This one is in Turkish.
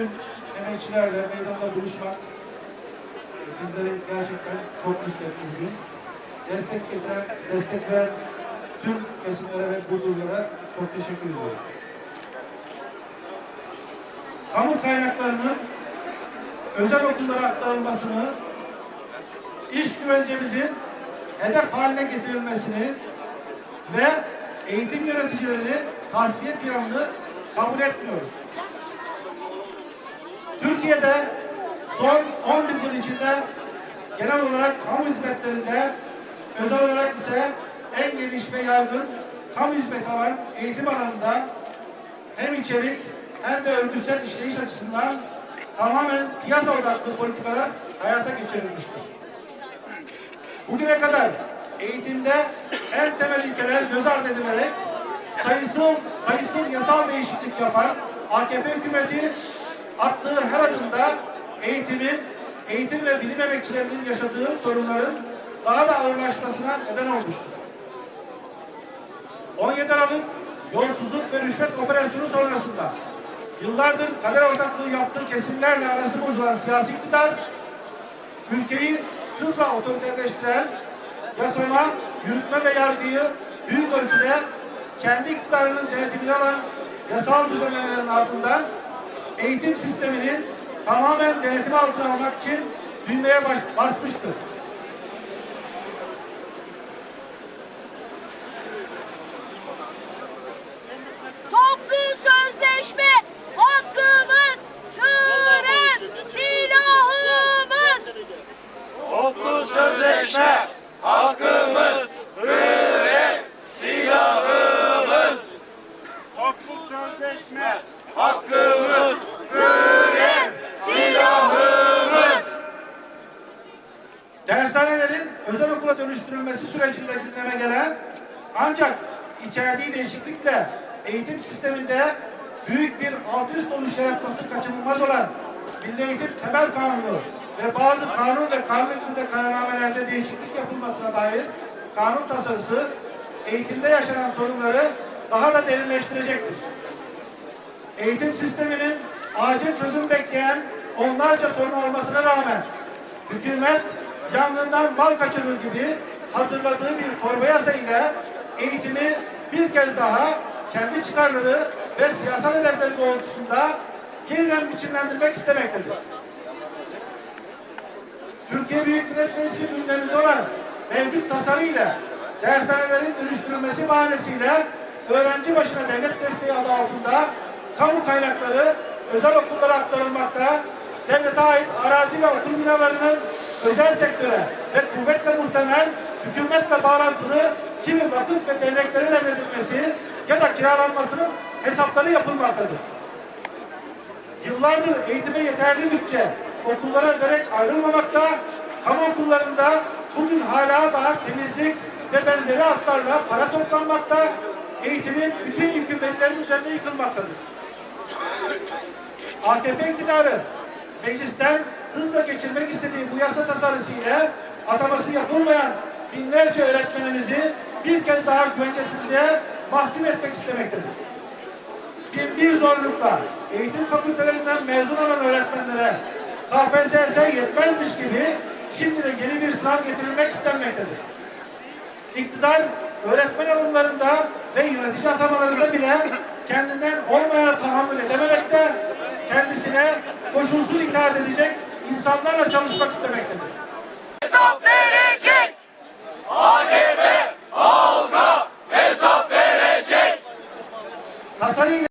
eğitimcilerle meydanda buluşmak e, bizleri gerçekten çok müsbet bir. Destek getiren, destek veren tüm kesimlere ve Burdurlara çok teşekkür ediyorum. Kamu kaynaklarının özel okullara aktarılmasını, iş güvencemizin hedef haline getirilmesini ve eğitim yöneticilerini tasfiye planını kabul etmiyoruz. Türkiye'de son 11 yıl içinde genel olarak kamu hizmetlerinde özel olarak ise en geniş ve yaygın kamu hizmeti alan eğitim alanında hem içerik hem de örgütsel işleyiş açısından tamamen piyasa odaklı politikalar hayata geçirilmiştir. Bugüne kadar eğitimde en temel ilkeler göz ardı edilerek sayısız, sayısız yasal değişiklik yapan AKP hükümeti attığı her adımda eğitimin, eğitim ve bilim emekçilerinin yaşadığı sorunların daha da ağırlaşmasına neden olmuştur. 17 Aralık yolsuzluk ve rüşvet operasyonu sonrasında yıllardır kader ortaklığı yaptığı kesimlerle arası bozulan siyasi iktidar ülkeyi hızla otoriterleştiren yasama, yürütme ve yargıyı büyük ölçüde kendi iktidarının denetimini alan yasal düzenlemelerin ardından eğitim sistemini tamamen denetim altına almak için düğmeye baş, basmıştır. Toplu sözleşme hakkımız, kırım silahımız. Toplu sözleşme hakkımız, hürriyet silahımız. Toplu sözleşme hakkımız, hürriyet silahımız. Dershanelerin özel okula dönüştürülmesi sürecinde gündeme gelen ancak içerdiği değişiklikle eğitim sisteminde büyük bir alt üst oluş yaratması kaçınılmaz olan Milli Eğitim Temel Kanunu ve bazı kanun ve kanun hükmünde kararnamelerde değişiklik yapılmasına dair kanun tasarısı eğitimde yaşanan sorunları daha da derinleştirecektir. Eğitim sisteminin acil çözüm bekleyen onlarca sorun olmasına rağmen hükümet yangından mal kaçırır gibi hazırladığı bir torba yasa ile eğitimi bir kez daha kendi çıkarları ve siyasal hedefleri doğrultusunda yeniden biçimlendirmek istemektedir. Türkiye Büyük Millet Meclisi gündeminde olan mevcut tasarıyla dershanelerin dönüştürülmesi bahanesiyle öğrenci başına devlet desteği adı altında kamu kaynakları özel okullara aktarılmakta, devlete ait arazi ve okul binalarının özel sektöre ve kuvvetle muhtemel hükümetle bağlantılı kimi vakıf ve derneklere devredilmesi ya da kiralanmasının hesapları yapılmaktadır. Yıllardır eğitime yeterli bütçe okullara öderek ayrılmamakta, kamu okullarında bugün hala daha temizlik ve benzeri hatlarla para toplanmakta, eğitimin bütün yükü üzerine yıkılmaktadır. AKP iktidarı meclisten hızla geçirmek istediği bu yasa tasarısı ile ataması yapılmayan binlerce öğretmenimizi bir kez daha güvencesizliğe mahkum etmek istemektedir bin bir zorlukla eğitim fakültelerinden mezun olan öğretmenlere KPSS yetmezmiş gibi şimdi de yeni bir sınav getirilmek istenmektedir. İktidar öğretmen alımlarında ve yönetici atamalarında bile kendinden olmayana tahammül edememekte, kendisine koşulsuz itaat edecek insanlarla çalışmak istemektedir.